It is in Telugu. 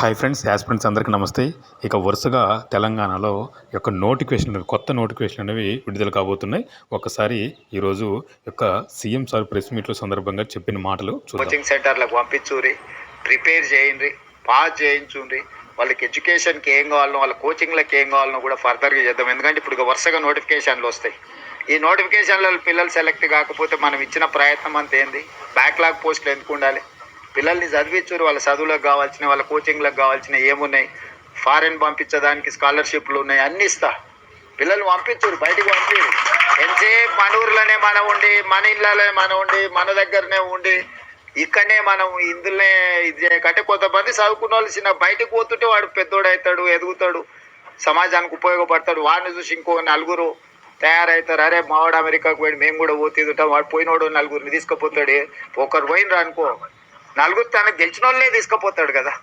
హాయ్ ఫ్రెండ్స్ యాజ్ ఫ్రెండ్స్ అందరికీ నమస్తే. ఇక వరుసగా తెలంగాణలో యొక్క నోటిఫికేషన్ అనేవి కొత్త నోటిఫికేషన్ అనేవి విడుదల కాబోతున్నాయి. ఒకసారి ఈరోజు యొక్క సీఎం సార్ ప్రెస్ మీట్లో సందర్భంగా చెప్పిన మాటలు కోచింగ్ సెంటర్లకు పంపించుర్రి ప్రిపేర్ చేయండి పాస్ చేయించుండ్రి. వాళ్ళకి ఎడ్యుకేషన్కి ఏం కావాలనో వాళ్ళ కోచింగ్లకి ఏం కావాలనో కూడా ఫర్దర్గా చేద్దాం. ఎందుకంటే ఇప్పుడు వరుసగా నోటిఫికేషన్లు వస్తాయి. ఈ నోటిఫికేషన్లలో పిల్లలు సెలెక్ట్ కాకపోతే మనం ఇచ్చిన ప్రయత్నం అంత ఏంది? బ్యాక్లాగ్ పోస్టులు ఎందుకు ఉండాలి? పిల్లల్ని చదివించారు వాళ్ళ చదువులకు కావాల్సిన వాళ్ళ కోచింగ్లకు కావాల్సిన ఏమున్నాయి? ఫారెన్ పంపించడానికి స్కాలర్షిప్లు ఉన్నాయి అన్ని ఇస్తా. పిల్లల్ని పంపించారు బయటకు పంపిరు ఎంతసేపు మన ఊర్లోనే మనం ఉండి మన ఇళ్ళలోనే మనం ఉండి మన దగ్గరనే ఉండి ఇక్కడనే మనం ఇందులోనే ఇది చేయకంటే కొంతమంది చదువుకున్న వాళ్ళు చిన్న బయటకు పోతుంటే వాడు పెద్దోడవుతాడు ఎదుగుతాడు సమాజానికి ఉపయోగపడతాడు. వాడిని చూసి ఇంకో నలుగురు తయారవుతారు. అరే మావాడు అమెరికాకు పోయి మేము కూడా పోతుంటాం వాడు పోయినోడు నలుగురిని తీసుకుపోతాడు. ఒకరు పోయినరు అనుకో నలుగురు తనకు గెలిచిన వాళ్ళే తీసుకుపోతాడు కదా.